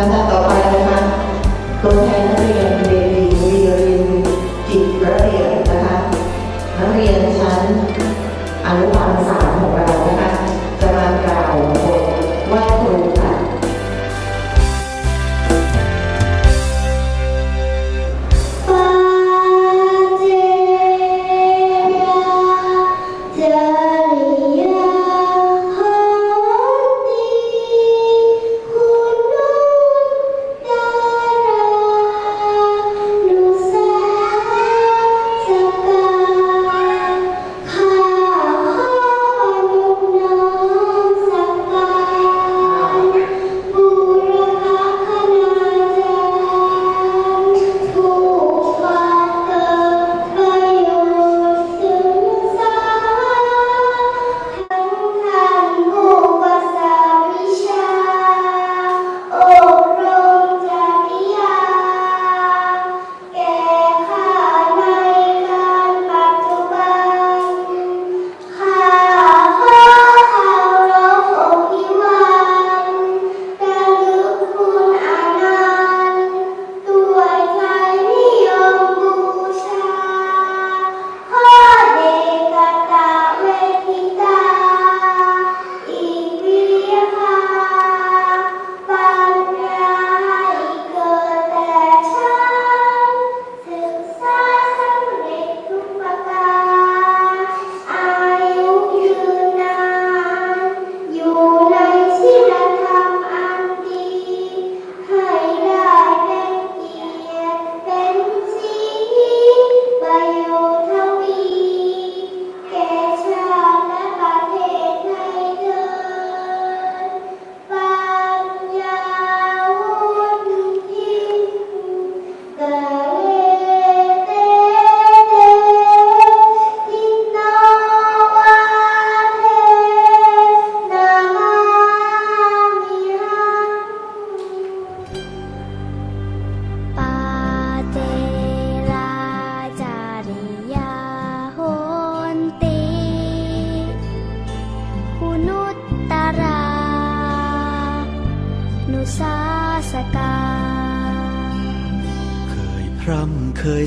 ลำดับต่อไปนะคะตัวแทนนักเรียนเรนดีวิเวีรินจิตระเบียบนะคะนักเรียนชั้นอนุบาล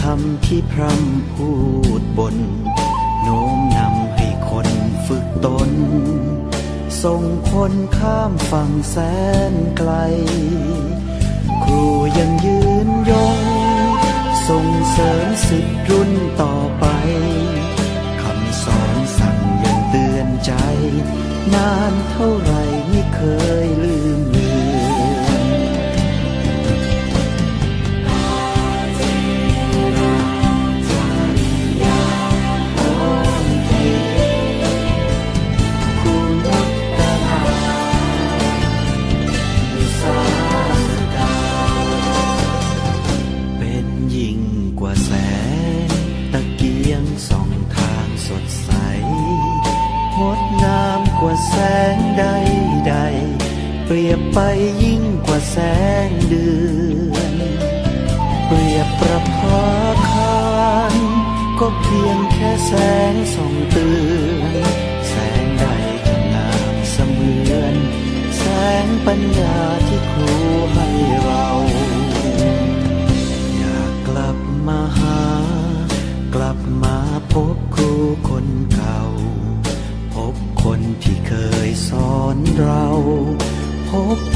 คำที่พร่ำพูดบน โน้มนำให้คนฝึกตน ส่งคนข้ามฝั่งแสนไกล ครูยังยืนยง ส่งเสริมสิทธิรุ่นต่อไป คำสอนสั่งยังเตือนใจ นานเท่าไรไม่เคยลืม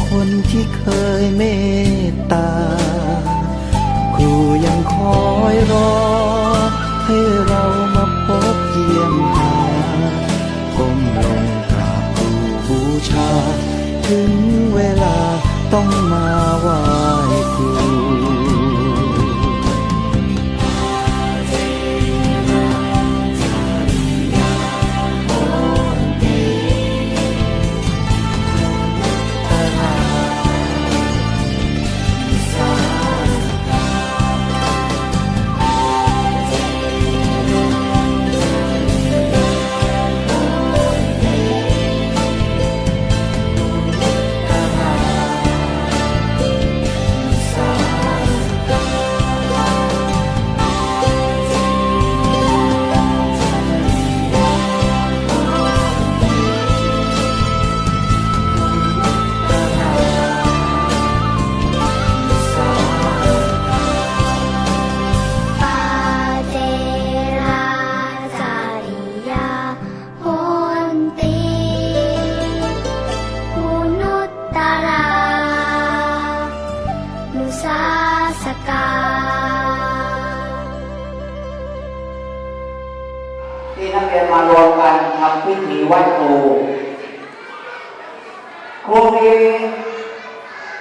คนที่เคยเมตตา ครูยังคอยรอ ให้เรามาพบเยี่ยมหาก้มลงกราบครูบูชา ถึงเวลาต้อง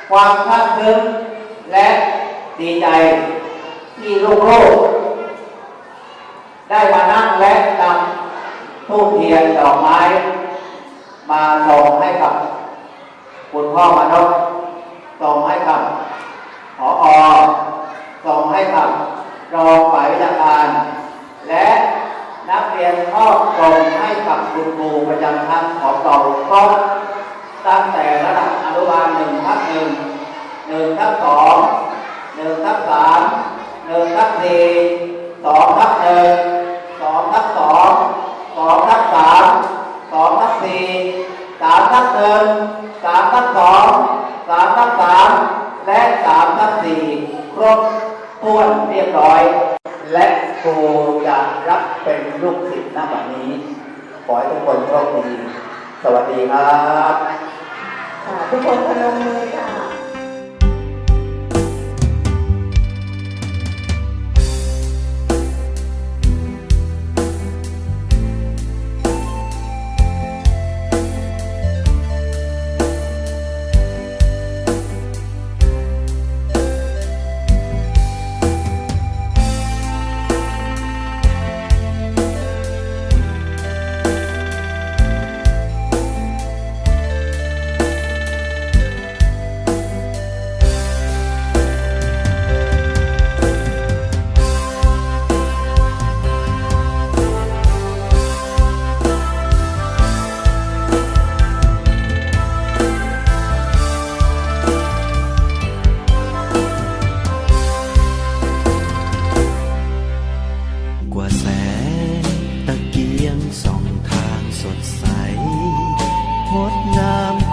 ความภาคภูมิและดีใจที่ลูกได้มานั่งและนำทูบเทียนดอกไม้ มาส่งให้กับ คุณพ่อมานพส่งให้กับผออส่งให้กับรองฝ่ายวิชาการ และนักเรียนมอบส่งให้กับคุณครูประจำชั้นของเราครบ ตั้งแต่ระดับอนุบาลหนึ่งทับหนึ่งหนึ่งทับสองหนึ่งทับสามหนึ่งทับสี่สองทับหนึ่งสองทับสองสองทับสามสองทับสี่สามทับหนึ่งสามทับสองสามทับสามและสามทับสี่ครบถ้วนเรียบร้อย และครูจะรับเป็นลูกศิษย์ณบัดนี้ ขอให้ทุกคนโชคดี สวัสดีครับ Eu vou até o meu.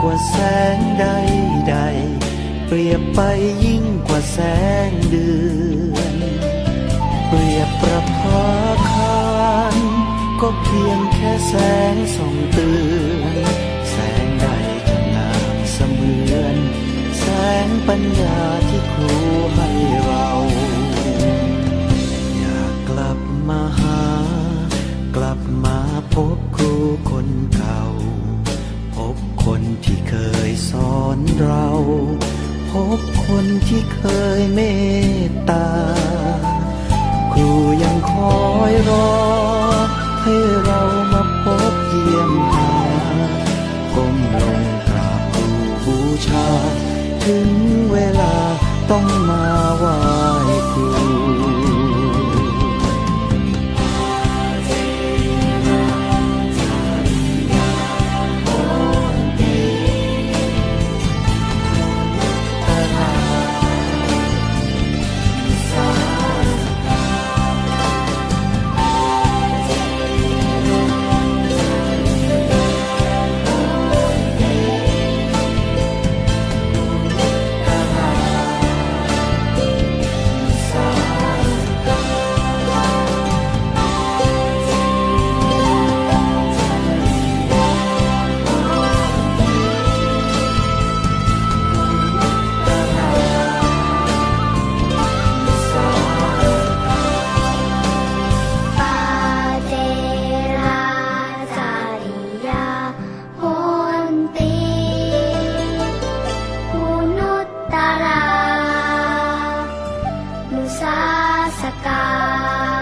กว่าแสงใดใด เปรียบไปยิ่งกว่าแสงเดือน เปรียบประภาคารก็เพียงแค่แสงส่องเตือนแสงใดจะงามเสมือน แสงปัญญา ร สาสกา